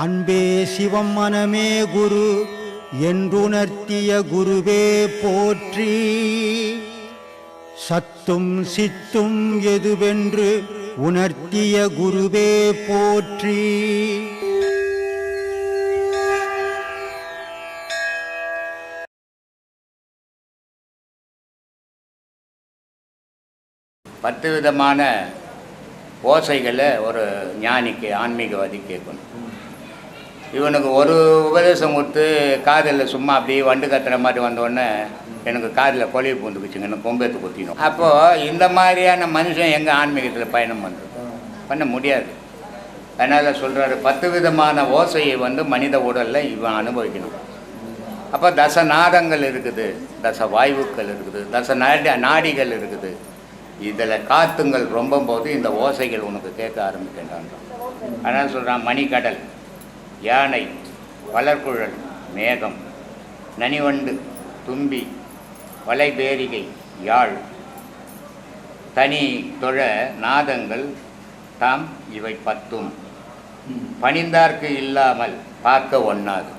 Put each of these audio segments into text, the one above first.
அன்பே சிவம் மனமே குரு என்றுணர்த்திய குருவே போற்றி. சத்தும் சித்தும் எதுவென்று உணர்த்திய குருவே போற்றி. பத்து விதமான ஓசைகளை ஒரு ஞானிக்கு ஆன்மீகவாதி கேட்கணும். இவனுக்கு ஒரு உபதேசம் கொடுத்து காதில் சும்மா அப்படியே வண்டு கத்துற மாதிரி வந்தோடனே எனக்கு காதில் கொலையை பூந்துக்குச்சுங்க. எனக்கு கொம்பேத்து குத்திடும். அப்போது இந்த மாதிரியான மனுஷன் எங்கள் ஆன்மீகத்தில் பயணம் பண்ணுறது பண்ண முடியாது. அதனால் சொல்கிறாரு பத்து விதமான ஓசையை வந்து மனித உடலில் இவன் அனுபவிக்கணும். அப்போ தச நாதங்கள் இருக்குது தச வாயுக்கள் இருக்குது தச நாடி நாடிகள் இருக்குது. இதில் காத்துங்கள் ரொம்ப போது இந்த ஓசைகள் உனக்கு கேட்க ஆரம்பிக்கின்றான் அதனால் சொல்கிறான் மணிக்கடல். யானை வளர்குழல் மேகம் நனிவண்டு தும்பி வலைபேரிகை யாழ். தனி தொழ நாதங்கள் தாம் இவை பத்தும். பணிந்தார்க்கு இல்லாமல் பார்க்க ஒண்ணாது.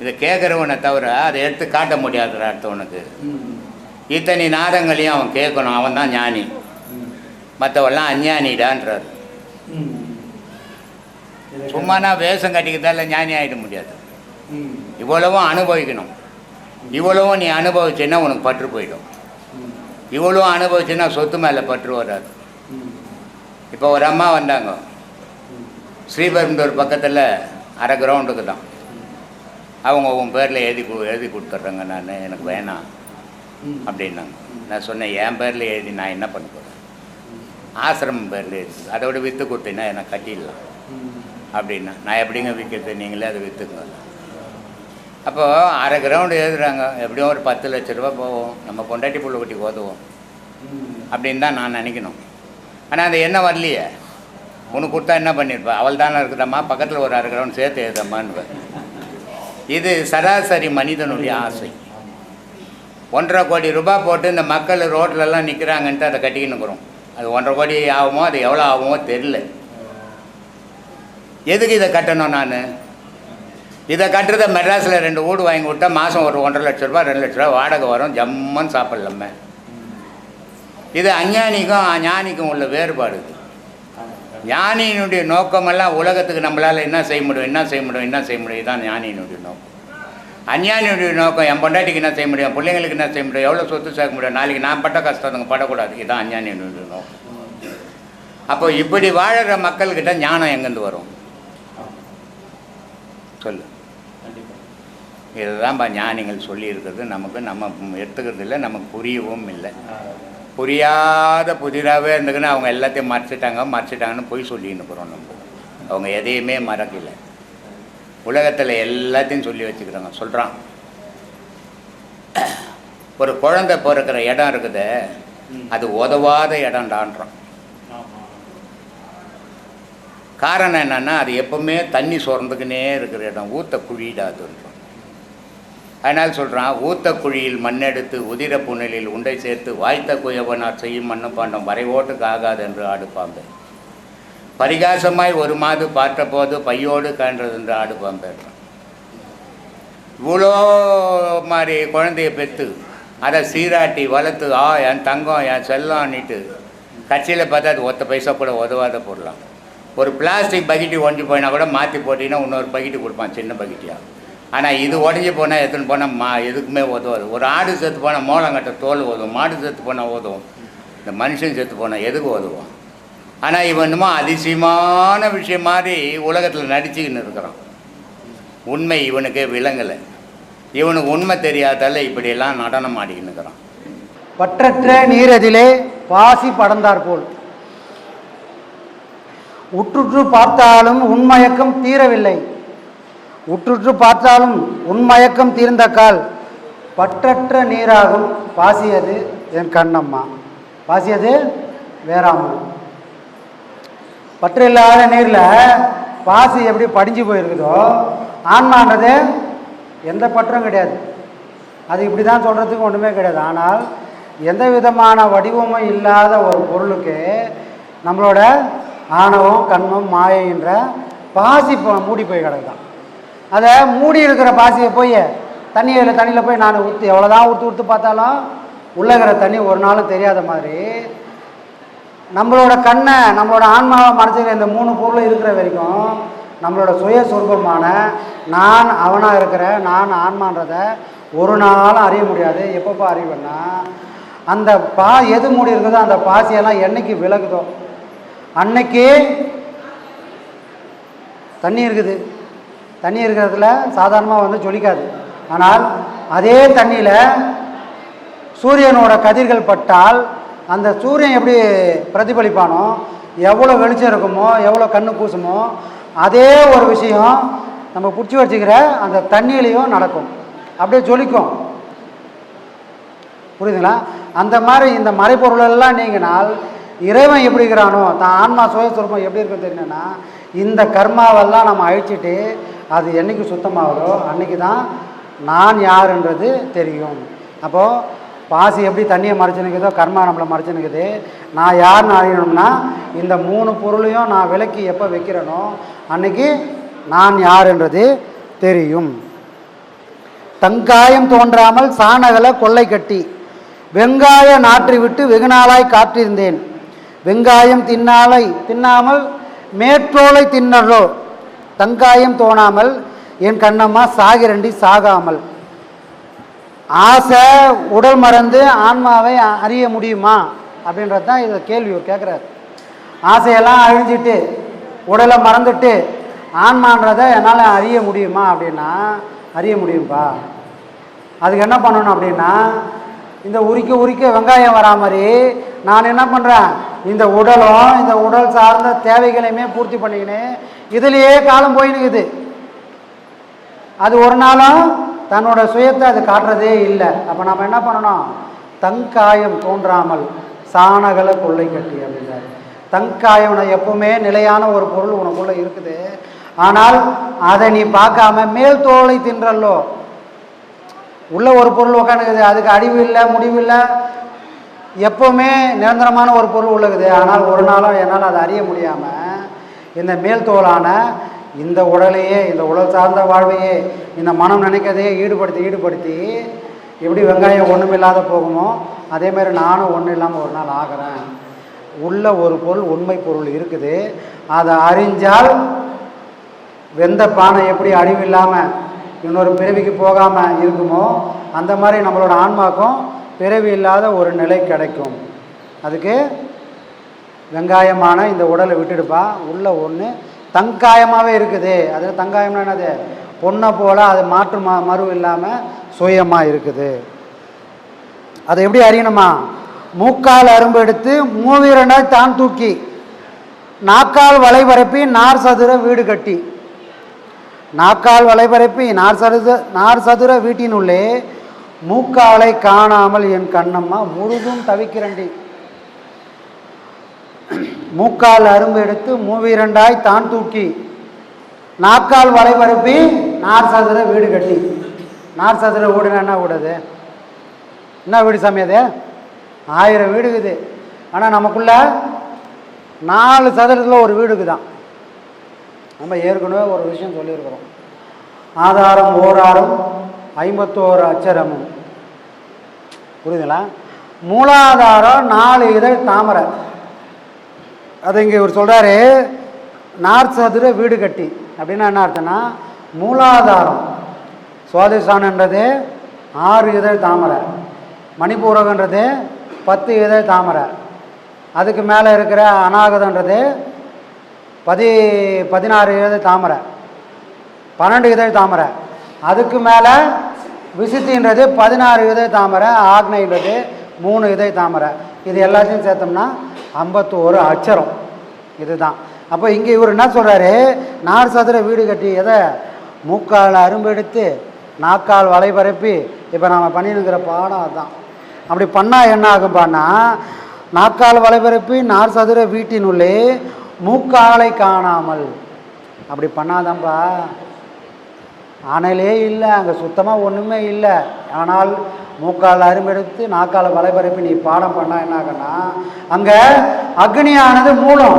இதை கேட்குறவனை தவிர அதை எடுத்து காட்ட முடியாது அடுத்தவனுக்கு. இத்தனை நாதங்களையும் அவன் கேட்கணும். அவன் தான் ஞானி. மற்றவெல்லாம் அஞ்ஞானிடான்றார். சும்மானா வேஷம் கட்டிக்கிறதால ஞானி ஆகிட முடியாது. இவ்வளவும் அனுபவிக்கணும். இவ்வளவும் நீ அனுபவிச்சேன்னா உனக்கு பற்று போயிடும். இவ்வளோ அனுபவிச்சுன்னா சொத்து மேலே பற்று வராது. இப்போ ஒரு அம்மா வந்தாங்க. ஸ்ரீபெரும்புதூர் பக்கத்தில் அரை கிரவுண்டுக்கு தான். அவங்க உன் பேரில் எழுதி கு எழுதி கொடுத்துட்றேங்க. நான் எனக்கு வேணாம். அப்படின்னாங்க. நான் சொன்னேன் என் பேரில் எழுதி நான் என்ன பண்ண போகிறேன் ஆசிரமம் பேரில் எழுதி. அதோட விற்று கொடுத்தீங்கன்னா எனக்கு கட்டிடலாம். அப்படின்னா நான் எப்படிங்க விற்கிறது நீங்களே அதை விற்றுங்க அப்போது அரை கிரவுண்டு எழுதுறாங்க. எப்படியும் ஒரு பத்து லட்ச ரூபா போவோம் நம்ம பொண்டாட்டி புள்ள குட்டி ஓதுவோம் அப்படின்னு தான் நான் நினைக்கணும். ஆனால் அது என்ன வரலையே? உனக்கு கொடுத்தா என்ன பண்ணியிருப்பா அவள் தானே இருக்கிறம்மா பக்கத்தில் ஒரு அரை கிரவுண்ட் சேர்த்து எழுதம்மான்னு இது சராசரி மனிதனுடைய ஆசை. ஒன்றரை கோடி ரூபாய் போட்டு இந்த மக்கள் ரோட்லலாம் நிற்கிறாங்கன்ட்டு அதை கட்டிக்கின்னுக்குறோம் அது ஒன்றரை கோடி ஆகுமோ? அது எவ்வளோ ஆகுமோ தெரில எதுக்கு இதை கட்டணும் நான்? இதை கட்டுறத மெட்ராஸில் ரெண்டு வீடு வாங்கி கொடுத்தா மாதம் ஒரு ஒன்றரை லட்ச ரூபா ரெண்டு லட்ச ரூபா வாடகை வரும். ஜம்மன் சாப்பிட்லாமே. இது அஞ்ஞானிக்கும் ஞானிக்கும் உள்ள வேறுபாடு இது. ஞானியினுடைய நோக்கமெல்லாம் உலகத்துக்கு நம்மளால் என்ன செய்ய முடியும் என்ன செய்ய முடியும் என்ன செய்ய முடியும்? இதுதான் ஞானியினுடைய நோக்கம். அஞ்ஞானியுடைய நோக்கம் என் பொண்டாட்டிக்கு என்ன செய்ய முடியும் பிள்ளைங்களுக்கு என்ன செய்ய முடியும் எவ்வளோ சொத்து சேர்க்க முடியும்? நாளைக்கு நான் பட்ட கஷ்டத்துங்க படக்கூடாது. இதுதான் அஞ்ஞானியினுடைய நோக்கம். அப்போ இப்படி வாழற மக்கள்கிட்ட ஞானம் எங்கேருந்து வரும்? சொல்லு. இதுதான்ப்பா ஞானிகள் சொல்லியிருக்கிறது. நமக்கு நம்ம எடுத்துக்கிறது இல்லை நமக்கு புரியவும் இல்லை. புரியாத புதிராகவே இருந்துக்குன்னு அவங்க எல்லாத்தையும் மறைச்சிட்டாங்க மறைச்சிட்டாங்கன்னு போய் சொல்லின்னு போகிறோம் நம்ம. அவங்க எதையுமே மறக்கல. உலகத்தில் எல்லாத்தையும் சொல்லி வச்சுக்கிறாங்க. சொல்கிறான் ஒரு குழந்தை பிறக்கிற இடம் இருக்குது. அது உதவாத இடம்டான்றான். காரணம் என்னென்னா அது எப்பவுமே தண்ணி சுரந்துக்கினே இருக்கிற இடம் ஊத்த குழியிடாதுன்றோம் அதனால் சொல்கிறான் ஊத்த குழியில் மண்ணெடுத்து உதிர புனலில் உண்டை சேர்த்து வாய்த்த குயவனார் செய்யும் மண்ணு பாண்டம் வரைவோட்டுக்கு ஆகாது என்று ஆடு பாம்பே பரிகாசமாய் ஒரு மாது பார்த்தபோது பையோடு காண்றது என்று ஆடு பாம்பேன்றான் இவ்வளோ மாதிரி குழந்தைய பெற்று அதை சீராட்டி வளர்த்து ஆ என் தங்கம் என் செல்லம் அன்னிட்டு கட்சியில் பார்த்தா அது ஒத்த பைசா கூட உதவாத போடலாம் ஒரு பிளாஸ்டிக் பக்கெட்டு உடஞ்சி போயினா கூட மாற்றி போட்டிங்கன்னா இன்னொரு பக்கெட்டு கொடுப்பான் சின்ன பக்கெட்டியாக ஆனால் இது உடஞ்சி போனால் எத்தனை போனால் மா எதுக்குமே உதவாது. ஒரு ஆடு செத்து போனால் மோளங்கட்ட தோல் உதவும் மாடு செத்து போனால் உதவும் இந்த மனுஷன் செத்து போனால் எதுக்கு உதவும் ஆனால் இவன் என்னமோ அதிசயமான விஷயம் மாதிரி உலகத்தில் நடிச்சுக்கின்னு இருக்கிறான். உண்மை இவனுக்கு விளங்கலை. இவனுக்கு உண்மை தெரியாதால இப்படியெல்லாம் நடனம் ஆடிக்கின்னு இருக்கிறான். பற்றற்ற நீரதிலே பாசி படந்தார் போல். உற்றுற்று பார்த்தாலும் உன்மயக்கம் தீரவில்லை. உற்றுற்று பார்த்தாலும் உண்மயக்கம் தீர்ந்த கால் பற்றற்ற நீராகும். பாசியது என் கண்ணம்மா. பாசியது வேறாமல் பற்றில்லாத நீரில் பாசி எப்படி படிஞ்சு போயிருக்குதோ ஆன்மான்றது எந்த பற்றும் கிடையாது. அது இப்படி தான் சொல்கிறதுக்கு ஒன்றுமே கிடையாது. ஆனால் எந்த விதமான வடிவமும் இல்லாத ஒரு பொருளுக்கு நம்மளோட ஆணவம் கண்மம் மாயை என்ற பாசி மூடி போய் கிடக்குதான். அதை மூடி இருக்கிற பாசியை போய் தண்ணியில் தண்ணியில் போய் நான் ஊற்று எவ்வளோதான் ஊற்று ஊற்று பார்த்தாலும் உள்ளே இருக்கிற தண்ணி ஒரு நாளும் தெரியாத மாதிரி நம்மளோட கண்ணை நம்மளோட ஆன்மாவை மறைச்சிக்கிற இந்த மூணு பொருள் இருக்கிற வரைக்கும் நம்மளோட சுய நான் அவனாக இருக்கிற நான் ஆன்மான்றதை ஒரு நாளும் அறிய முடியாது. எப்பப்போ அறிவேன்னா அந்த பா எது மூடி இருக்குதோ அந்த பாசியெல்லாம் என்றைக்கு விலகுதோ அன்னைக்கு தண்ணி இருக்குது. தண்ணி இருக்கிறதுல சாதாரணமாக வந்து ஜொலிக்காது. ஆனால் அதே தண்ணியில் சூரியனோட கதிர்கள் பட்டால் அந்த சூரியன் எப்படி பிரதிபலிப்பானோ எவ்வளோ வெளிச்சம் இருக்குமோ எவ்வளோ கண்ணு கூசுமோ அதே ஒரு விஷயம் நம்ம பிடிச்சி வச்சுக்கிற அந்த தண்ணியிலையும் நடக்கும். அப்படியே ஜொலிக்கும். புரியுதுங்களா? அந்த மாதிரி இந்த மறைப்பொருளெல்லாம் நீங்கினால் இறைவன் எப்படி இருக்கிறானோ தான் ஆன்மா சுயஸ்வரூபம் எப்படி இருக்குன்னு தெரியணும்னா இந்த கர்மாவெல்லாம் நம்ம அழிச்சிட்டு அது என்னைக்கு சுத்தமாகுதோ அன்னைக்கு தான் நான் யாருன்றது தெரியும். அப்போது பாசி எப்படி தண்ணியை மறைச்சுனுக்குதோ கர்மா நம்மளை மறைச்சுனுக்குது நான் யாருன்னு அறியணும்னா இந்த மூணு பொருளையும் நான் விலக்கி எப்போ வைக்கிறேனோ அன்னைக்கு நான் யாருன்றது தெரியும். தங்காயம் தோன்றாமல் சாணகலை கொள்ளை கட்டி வெங்காய நாற்றி விட்டு வெகுநாளாய் காற்றிருந்தேன் வெங்காயம் தின்னாலை தின்னாமல் மேற்றோலை தின்னரோ தங்காயம் தோணாமல் என் கண்ணம்மா சாகிரண்டி சாகாமல். ஆசை உடல் மறந்து ஆன்மாவை அறிய முடியுமா? அப்படின்றது தான் இதை கேள்வி ஒரு கேட்குறாரு. ஆசையெல்லாம் அழிஞ்சிட்டு உடலை மறந்துட்டு ஆன்மான்றதை என்னால் அறிய முடியுமா அப்படின்னா அறிய முடியும்பா. அதுக்கு என்ன பண்ணணும் அப்படின்னா இந்த உரிக்க உரிக்க வெங்காயம் வரா மாதிரி நான் என்ன பண்ணுறேன் இந்த உடலும் இந்த உடல் சார்ந்த தேவைகளையுமே பூர்த்தி பண்ணிக்கின்னு இதுலேயே காலம் போயினுக்குது. அது ஒரு நாளும் தன்னோட சுயத்தை அது காட்டுறதே இல்லை. அப்போ நம்ம என்ன பண்ணணும்? தங்காயம் தோன்றாமல் சாணகலை கொள்ளை கட்டி அப்படின்றார் தங்காயம் எப்பவுமே நிலையான ஒரு பொருள் உனக்குள்ளே இருக்குது. ஆனால் அதை நீ பார்க்காம மேல் தோலை தின்றல்லோ? உள்ள ஒரு பொருள் உட்காந்துக்குது அதுக்கு அடிவு இல்லை முடிவு இல்லை. எப்போவுமே நிரந்தரமான ஒரு பொருள் உள்ளது ஆனால் ஒரு நாளும் என்னால் அதை அறிய முடியாமல் இந்த மேல் தோலான இந்த உடலையே இந்த உடல் சார்ந்த வாழ்வையே இந்த மனம் நினைக்கிறதையே ஈடுபடுத்தி ஈடுபடுத்தி எப்படி வெங்காயம் ஒன்றும் இல்லாத போகுமோ அதேமாதிரி நானும் ஒன்றும் இல்லாமல் ஒரு நாள் ஆகிறேன். உள்ள ஒரு பொருள் உண்மை பொருள் இருக்குது. அதை அறிஞ்சால் வெந்த பானை எப்படி அழிவு இல்லாமல் இன்னொரு பிறவிக்கு போகாமல் இருக்குமோ அந்த மாதிரி நம்மளோட ஆன்மாக்கும் பிறவி இல்லாத ஒரு நிலை கிடைக்கும். அதுக்கு வெங்காயமான இந்த உடலை விட்டுடுப்பா. உள்ள ஒன்று தங்காயமாகவே இருக்குது. அதில் தங்காயம்னா என்னது? பொண்ணை போல் அது மாற்று ம மறு இல்லாமல் சுயமாக இருக்குது. அதை எப்படி அறியணுமா? மூக்கால் அரும்பு எடுத்து மூவிரண்டாய் தான் தூக்கி நாக்கால் வளைபரப்பி நார் சதுர வீடு கட்டி. நாக்கால் வளைபரப்பி நார் சதுர நார் சதுர வீட்டினுள்ளே மூக்காலை காணாமல் என் கண்ணம்மா முழுதும் தவிக்கிறண்டி. மூக்கால் அரும்பு எடுத்து மூவிரண்டாய் தான் தூக்கி நாக்கால் வளைபரப்பி நார் சதுர வீடு கட்டி. நார் சதுர வீடுனா என்ன வீடு அது? என்ன வீடு சாமி அது? ஆயிரம் வீடு இருக்குது. ஆனால் நமக்குள்ள நாலு சதுரத்தில் ஒரு வீடுக்கு தான் நம்ம ஏற்கனவே ஒரு விஷயம் சொல்லியிருக்கிறோம். ஆதாரம் ஓராரம் ஐம்பத்தோரு அச்சரமும் புரியுதுங்களா? மூலாதாரம் நாலு இதழ் தாமரை. அதை இங்கே இவர் சொல்கிறாரு நார் சதுர வீடு கட்டி. அப்படின்னா என்ன அர்த்தம்னா மூலாதாரம். சுவாதிஷ்டானன்றது ஆறு இதழ் தாமரை. மணிபூரகன்றது பத்து இதழ் தாமரை. அதுக்கு மேலே இருக்கிற அநாகதன்றது பதி பதினாறு இதழ் தாமரை. பன்னெண்டு இதழ் தாமரை. அதுக்கு மேலே விசித்தின்றது பதினாறு இதழ் தாமரை ஆக்னைன்றது மூணு விதை தாமரை. இது எல்லாத்தையும் சேர்த்தோம்னா ஐம்பத்தோரு அச்சரம் இதுதான். அப்போ இங்கே இவர் என்ன சொல்கிறாரு நார் சதுர வீடு கட்டி எதை? மூக்கால் அரும்பு எடுத்து நாக்கால் வலை பரப்பி இப்போ நாம் பண்ணிருக்கிற பாடம் அதுதான் அப்படி பண்ணால் என்ன ஆகும்பான்னா நாக்கால் வலை பரப்பி நார் சதுர வீட்டினுள்ளே மூக்காலை காணாமல். அப்படி பண்ணாதான்ப்பா அனலே இல்லை அங்கே சுத்தமாக ஒன்றுமே இல்லை. ஆனால் மூக்கால் அரும்பெடுத்து நாக்கால் வலைபரப்பி நீ பாடம் பண்ணால் என்ன அங்கே அக்னியானது மூலம்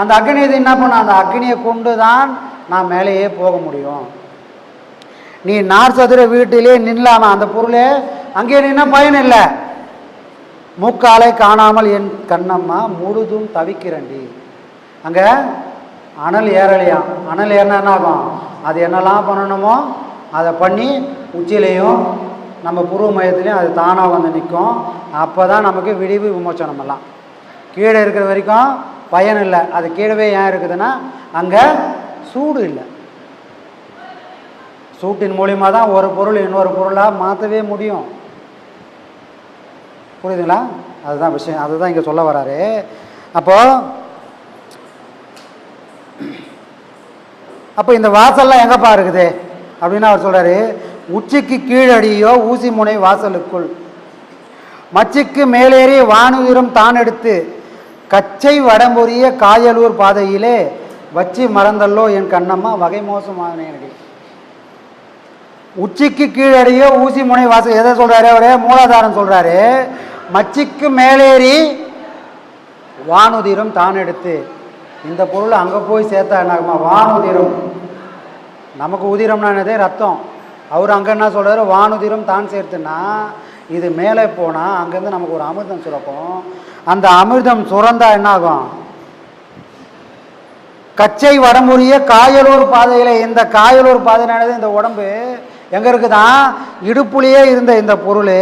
அந்த அக்னி இது என்ன பண்ண அந்த அக்னியை கொண்டு தான் நான் மேலேயே போக முடியும். நீ நார் சதுர வீட்டிலே நில்லாம அந்த பொருளே அங்கே நின்னா பயன் இல்லை. மூக்காலை காணாமல் என் கண்ணம்மா முழுதும் தவிக்கிறண்டி. அங்கே அனல் ஏறலையாம். அனல் ஏறினா என்ன ஆகும் அது என்னெல்லாம் பண்ணணுமோ அதை பண்ணி உச்சிலையும் நம்ம புருவ மையத்துலேயும் அது தானாக வந்து நிற்கும். அப்போ தான் நமக்கு விடிவு விமோச்சனம் எல்லாம். கீழே இருக்கிற வரைக்கும் பயன் இல்லை. அது கீழவே ஏன் இருக்குதுன்னா அங்கே சூடு இல்லை. சூட்டின் மூலியமாக தான் ஒரு பொருள் இன்னொரு பொருளாக மாற்றவே முடியும். புரியுதுங்களா? அதுதான் விஷயம். அதுதான் இங்கே சொல்ல வராரு. அப்போ அப்போ இந்த வாசல்லாம் எங்கப்பா இருக்குது? அப்படின்னு அவர் சொல்கிறாரு உச்சிக்கு கீழடியோ ஊசி முனை வாசலுக்குள். மச்சிக்கு மேலேறி வானுயிரும் தான் எடுத்து கச்சை வடம்பொரிய காயலூர் பாதையிலே வச்சி மறந்தல்லோ என் கண்ணம்மா வகை மோசமானேனடி உச்சிக்கு கீழடியோ ஊசி முனை வாசல் எதை சொல்கிறாரு அவரே? மூலாதாரம் சொல்கிறாரு மச்சிக்கு மேலேறி வானுதிரம் தான் எடுத்து. இந்த பொருள் அங்கே போய் சேர்த்தா என்னாகுமா? வானுதிரம். நமக்கு உதிரம்னானதே ரத்தம். அவர் அங்கே என்ன சொல்கிறார் வானுதிரம் தான் சேர்த்துன்னா இது மேலே போனால் அங்கேருந்து நமக்கு ஒரு அமிர்தம் சுரக்கும். அந்த அமிர்தம் சுரந்தா என்ன ஆகும் கச்சை வடமுறிய காயலூர் பாதையில் இந்த காயலூர் பாதைனானது இந்த உடம்பு எங்கே இருக்குதான் இடுப்புலேயே இருந்த இந்த பொருள்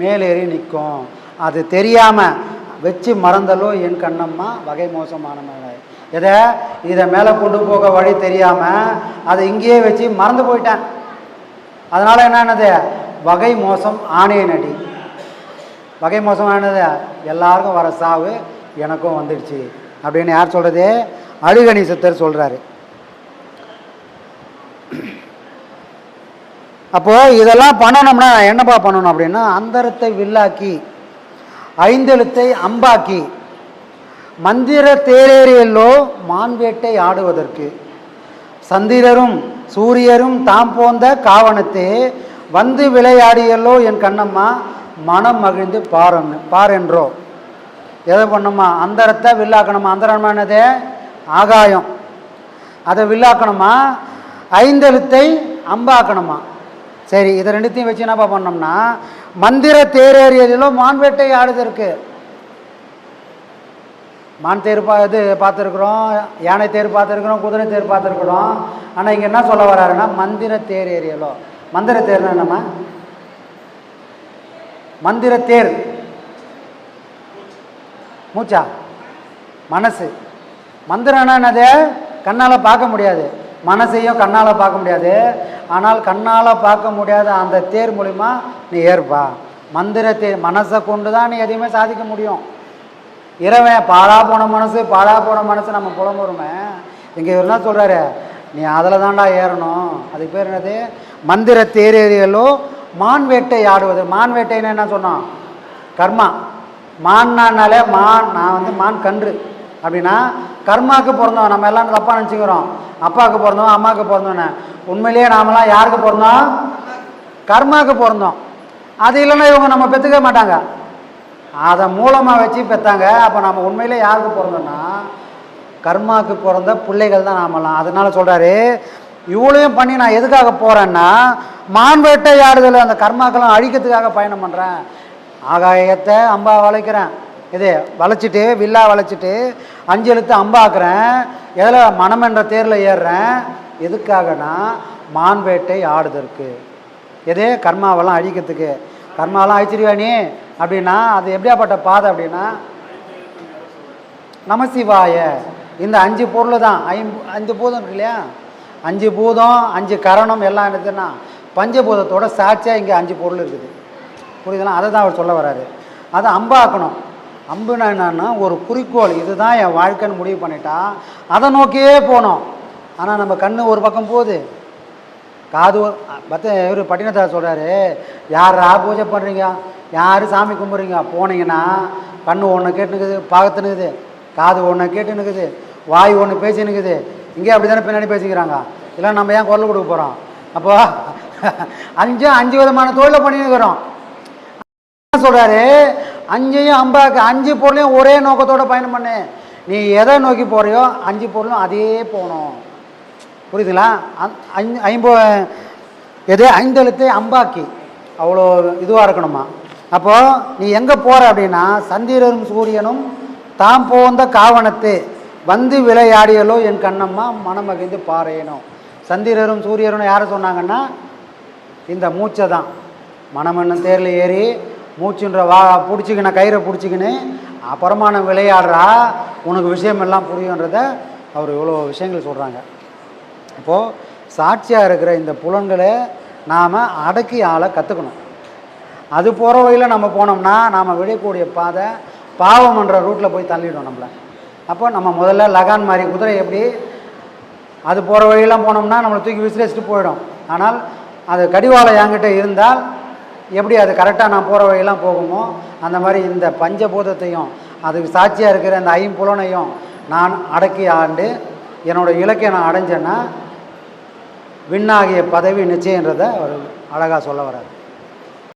மேலேறி நிற்கும். அது தெரியாமல் வச்சு மறந்தலோ என் கண்ணம்மா வகை மோசமான எதை? இதை மேலே கொண்டு போக வழி தெரியாமல் அதை இங்கேயே வச்சு மறந்து போயிட்டேன். அதனால் என்னன்னது வகை மோசம் ஆணைய நடி. வகை என்னது எல்லாருக்கும் வர சாவு எனக்கும் வந்துடுச்சு. அப்படின்னு யார் சொல்கிறது அழுகணி சித்தர் சொல்கிறாரு அப்போது இதெல்லாம் பண்ணணும்னா என்னப்பா பண்ணணும் அப்படின்னா அந்தரத்தை வில்லாக்கி ஐந்தெழுத்தை அம்பாக்கி மந்திர தேரேறியல்லோ மான்வேட்டை ஆடுவதற்கு. சந்திரரும் சூரியரும் தாம் போந்த காவணத்தே வந்து விளையாடியல்லோ என் கண்ணம்மா மனம் மகிழ்ந்து பாரன்னு பாரென்றோ எதை பண்ணுமா அந்தரத்தை வில்லாக்கணுமா? அந்தரமானதே ஆகாயம். அதை வில்லாக்கணுமா? ஐந்தெழுத்தை அம்பாக்கணுமா? சரி இதை ரெண்டுத்தையும் வச்சு என்னப்பா பண்ணோம்னா மந்திர தேரேறியதிலோ மான்வேட்டை ஆடுதற்கு. மான் தேர் பா இது பார்த்துருக்குறோம் யானை தேர் பார்த்துருக்குறோம் குதிரை தேர் பார்த்துருக்குறோம். ஆனால் இங்கே என்ன சொல்ல வராருன்னா மந்திர தேர் ஏரியலோ. மந்திர தேர்னா என்னம்மா? மந்திர தேர். மூச்சா? மனசு. மந்திரம்னா என்னது? கண்ணால் பார்க்க முடியாது. மனசையும் கண்ணால் பார்க்க முடியாது. ஆனால் கண்ணால் பார்க்க முடியாத அந்த தேர் மூலிமா நீ ஏற்பா. மந்திர தேர் மனசை கொண்டு தான் நீ எதையுமே சாதிக்க முடியும். இறைவன் பாழா போன மனசு பாழா போன மனசு நம்ம புலம்புறோமே. இங்கே இவர் தான் சொல்கிறாரு நீ அதில் தான்டா ஏறணும். அதுக்கு பேர் என்னது? மந்திர தேரேறியலோ மான் வேட்டை ஆடுவது. மான் வேட்டைன்னு என்ன சொன்னோம் கர்மா. மான்னாலே மான் நான் வந்து மான் கன்று. அப்படின்னா கர்மாவுக்கு பிறந்தோம் நம்ம எல்லாம் தப்பாக நினச்சிக்கிறோம். அப்பாவுக்கு பிறந்தோம் அம்மாவுக்கு பிறந்தோன்னு உண்மையிலேயே நாமெல்லாம் யாருக்கு பிறந்தோம் கர்மாவுக்கு பிறந்தோம் அது இல்லைன்னா இவங்க நம்ம பெற்றுக்க மாட்டாங்க. அதை மூலமாக வச்சு பெற்றாங்க அப்போ நம்ம உண்மையிலே யாருக்கு பிறந்தோம்னா கர்மாவுக்கு பிறந்த பிள்ளைகள் தான் நாமெல்லாம் அதனால சொல்கிறாரு இவ்வளையும் பண்ணி நான் எதுக்காக போகிறேன்னா மான் வேட்டையாடுதல் அந்த கர்மாக்கெல்லாம் அழிக்கிறதுக்காக பயணம் பண்ணுறேன் ஆகாயத்தை அம்பா வளைக்கிறேன். இது வளைச்சிட்டு வில்லா வளைச்சிட்டு அஞ்சு எழுத்து அம்பாக்குறேன் எதில் மனம் என்ற தேரில் ஏறுறேன். எதுக்காகனா மான் வேட்டை ஆடுதற்கு. எது? கர்மாவெல்லாம் அழிக்கிறதுக்கு. கர்மாவெல்லாம் அழிச்சிருவா நீ? அப்படின்னா அது எப்படியாப்பட்ட பாதை அப்படின்னா நமசிவாய. இந்த அஞ்சு பொருள் தான் ஐம் அஞ்சு பூதம் இருக்கு இல்லையா? அஞ்சு பூதம் அஞ்சு கரணம் எல்லாம் என்னதுன்னா பஞ்சபூதத்தோட சாட்சியாக இங்கே அஞ்சு பொருள் இருக்குது. புரியுதுங்களா? அதை தான் அவர் சொல்ல வராரு. அதை அம்பாக்கணும். அம்புனா என்னன்னா ஒரு குறிக்கோள். இதுதான் என் வாழ்க்கைன்னு முடிவு பண்ணிட்டா அதை நோக்கியே போனோம் ஆனால் நம்ம கண்ணு ஒரு பக்கம் போகுது. காது பத்த இவர் பட்டினத்தார் சொல்கிறாரு யாரா பூஜை பண்ணுறீங்க யார் சாமி கும்பிட்றீங்க போனீங்கன்னா கண்ணு ஒன்று கேட்டுனுக்குது பார்த்துனுக்குது காது ஒன்று கேட்டுனுக்குது வாய் ஒன்று பேசினுக்குது. இங்கே அப்படி தானே பின்னாடி பேசிக்கிறாங்க? இல்லை நம்ம ஏன் குரல் கொடுக்க போகிறோம் அப்போ அஞ்சு அஞ்சு விதமான தொழிலை பண்ணினுக்கிறோம். சொல்கிறாரு அஞ்சையும் அம்பாக்கு அஞ்சு பொருளையும் ஒரே நோக்கத்தோடு பயணம் பண்ணு. நீ எதை நோக்கி போகிறியோ அஞ்சு பொருளும் அதே போகணும். புரியுதுங்களா? அந்- ஐம்போ எது? ஐந்தெழுத்தை அம்பாக்கி. அவ்வளோ இதுவாக இருக்கணுமா? அப்போது நீ எங்கே போகிற அப்படின்னா சந்திரரும் சூரியனும் தாம் போந்த காவனத்து வந்து விளையாடியலோ என் கண்ணம்மா மனமகிழ்ந்து பாறையணும் சந்திரரும் சூரியரும் யாரை சொன்னாங்கன்னா இந்த மூச்சை தான். மணமன்னன் தேரில் ஏறி மூச்சுன்ற வா பிடிச்சிக்கின கயிறை பிடிச்சிக்கின்னு அப்புறமா நான் விளையாடுறா உனக்கு விஷயம் எல்லாம் புரியுன்றத அவர் இவ்வளோ விஷயங்கள் சொல்கிறாங்க அப்போது சாட்சியாக இருக்கிற இந்த புலன்களை நாம் அடக்கி ஆளை கற்றுக்கணும் அது போகிற வழியில் நம்ம போனோம்னா நாம் விழக்கூடிய பாதை பாவம்ன்ற ரூட்டில் போய் தள்ளிடும் நம்மளை. அப்போ நம்ம முதல்ல லகான் மாதிரி குதிரை எப்படி அது போகிற வழியெல்லாம் போனோம்னா நம்மளை தூக்கி விசிரிச்சுட்டு போயிடும். ஆனால் அது கடிவாளம் என்கிட்ட இருந்தால் எப்படி அது கரெக்டாக நான் போகிற வழியெல்லாம் போகுமோ அந்த மாதிரி இந்த பஞ்சபூதத்தையும் அதுக்கு சாட்சியாக இருக்கிற அந்த ஐம்புலனையும் நான் அடக்கி ஆண்டு என்னோடய இலக்கை நான் அடைஞ்சேன்னா விண்ணாகிய பதவி நிச்சயன்றதை அவர் அழகாக சொல்ல வராது